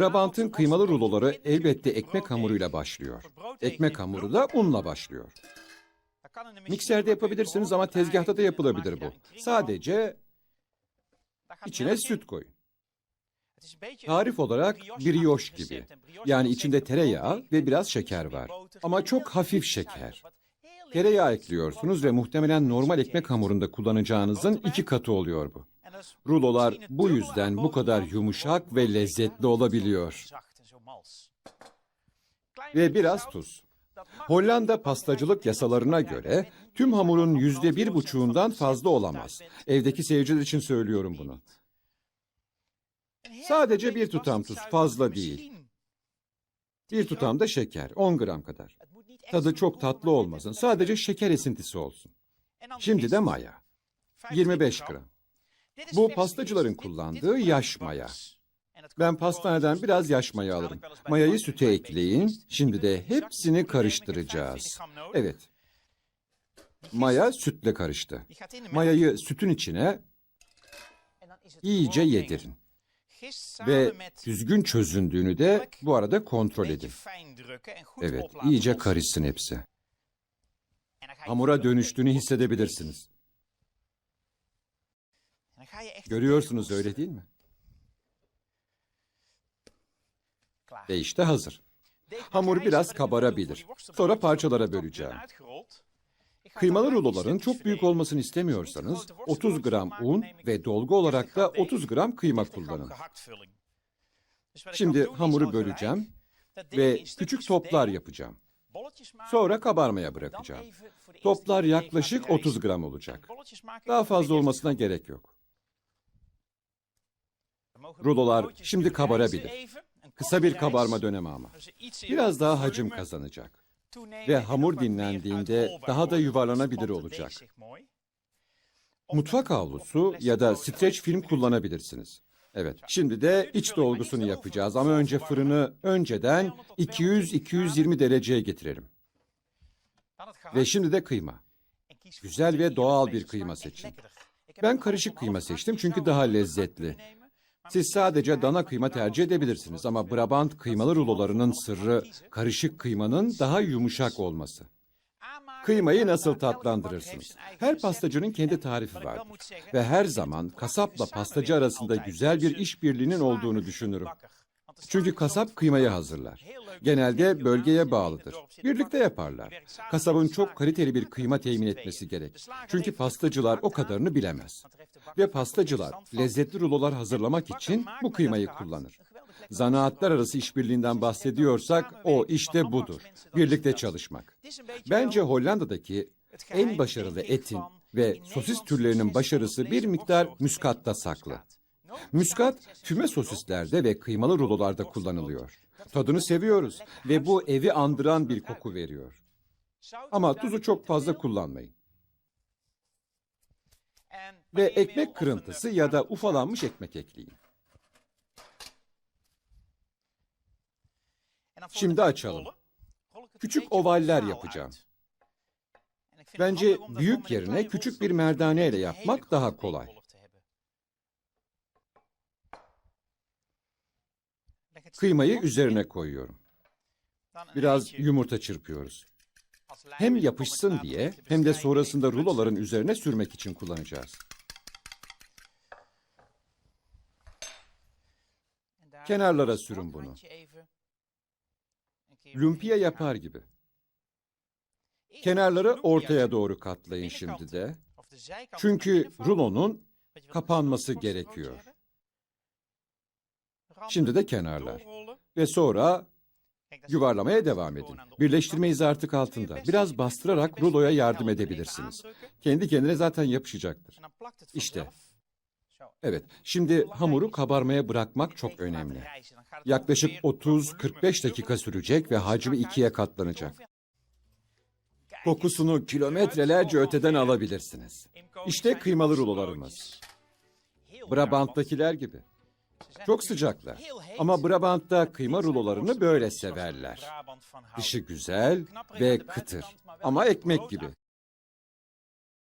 Brabant'ın kıymalı ruloları elbette ekmek hamuruyla başlıyor. Ekmek hamuru da unla başlıyor. Mikserde yapabilirsiniz ama tezgahta da yapılabilir bu. Sadece içine süt koyun. Tarif olarak brioche gibi. Yani içinde tereyağı ve biraz şeker var. Ama çok hafif şeker. Tereyağı ekliyorsunuz ve muhtemelen normal ekmek hamurunda kullanacağınızın iki katı oluyor bu. Rulolar bu yüzden bu kadar yumuşak ve lezzetli olabiliyor. Ve biraz tuz. Hollanda pastacılık yasalarına göre tüm hamurun yüzde bir buçuğundan fazla olamaz. Evdeki seyirciler için söylüyorum bunu. Sadece bir tutam tuz, fazla değil. Bir tutam da şeker, 10 gram kadar. Tadı çok tatlı olmasın, sadece şeker esintisi olsun. Şimdi de maya, 25 gram. Bu pastacıların kullandığı yaş maya. Ben pastaneden biraz yaş maya alırım. Mayayı süte ekleyin. Şimdi de hepsini karıştıracağız. Evet, maya sütle karıştı. Mayayı sütün içine iyice yedirin. Ve düzgün çözündüğünü de bu arada kontrol edin. Evet, iyice karışsın hepsi. Hamura dönüştüğünü hissedebilirsiniz. Görüyorsunuz öyle değil mi? Ve işte hazır. Hamur biraz kabarabilir. Sonra parçalara böleceğim. Kıymalı ruloların çok büyük olmasını istemiyorsanız 30 gram un ve dolgu olarak da 30 gram kıyma kullanın. Şimdi hamuru böleceğim ve küçük toplar yapacağım. Sonra kabarmaya bırakacağım. Toplar yaklaşık 30 gram olacak. Daha fazla olmasına gerek yok. Rulolar şimdi kabarabilir. Kısa bir kabarma dönemi ama. Biraz daha hacim kazanacak. Ve hamur dinlendiğinde daha da yuvarlanabilir olacak. Mutfak havlusu ya da streç film kullanabilirsiniz. Evet, şimdi de iç dolgusunu yapacağız ama önce fırını önceden 200-220 dereceye getirelim. Ve şimdi de kıyma. Güzel ve doğal bir kıyma seçin. Ben karışık kıyma seçtim çünkü daha lezzetli. Siz sadece dana kıyma tercih edebilirsiniz ama Brabant kıymalı rulolarının sırrı karışık kıymanın daha yumuşak olması. Kıymayı nasıl tatlandırırsınız? Her pastacının kendi tarifi vardır. Ve her zaman kasapla pastacı arasında güzel bir işbirliğinin olduğunu düşünürüm. Çünkü kasap kıymayı hazırlar. Genelde bölgeye bağlıdır. Birlikte yaparlar. Kasabın çok kaliteli bir kıyma temin etmesi gerek. Çünkü pastacılar o kadarını bilemez. Ve pastacılar lezzetli rulolar hazırlamak için bu kıymayı kullanır. Zanaatlar arası işbirliğinden bahsediyorsak o işte budur. Birlikte çalışmak. Bence Hollanda'daki en başarılı etin ve sosis türlerinin başarısı bir miktar müskatta saklı. Muskat füme sosislerde ve kıymalı rulolarda kullanılıyor. Tadını seviyoruz ve bu evi andıran bir koku veriyor. Ama tuzu çok fazla kullanmayın. Ve ekmek kırıntısı ya da ufalanmış ekmek ekleyin. Şimdi açalım. Küçük ovaller yapacağım. Bence büyük yerine küçük bir merdane ile yapmak daha kolay. Kıymayı üzerine koyuyorum. Biraz yumurta çırpıyoruz. Hem yapışsın diye hem de sonrasında ruloların üzerine sürmek için kullanacağız. Kenarlara sürün bunu. Lumpia yapar gibi. Kenarları ortaya doğru katlayın şimdi de. Çünkü rulonun kapanması gerekiyor. Şimdi de kenarlar. Ve sonra yuvarlamaya devam edin. Birleştirme izi artık altında. Biraz bastırarak ruloya yardım edebilirsiniz. Kendi kendine zaten yapışacaktır. İşte. Evet, şimdi hamuru kabarmaya bırakmak çok önemli. Yaklaşık 30-45 dakika sürecek ve hacmi ikiye katlanacak. Kokusunu kilometrelerce öteden alabilirsiniz. İşte kıymalı rulolarımız. Brabant'takiler gibi. Çok sıcaklar. Ama Brabant'ta kıyma rulolarını böyle severler. Dışı güzel ve kıtır. Ama ekmek gibi.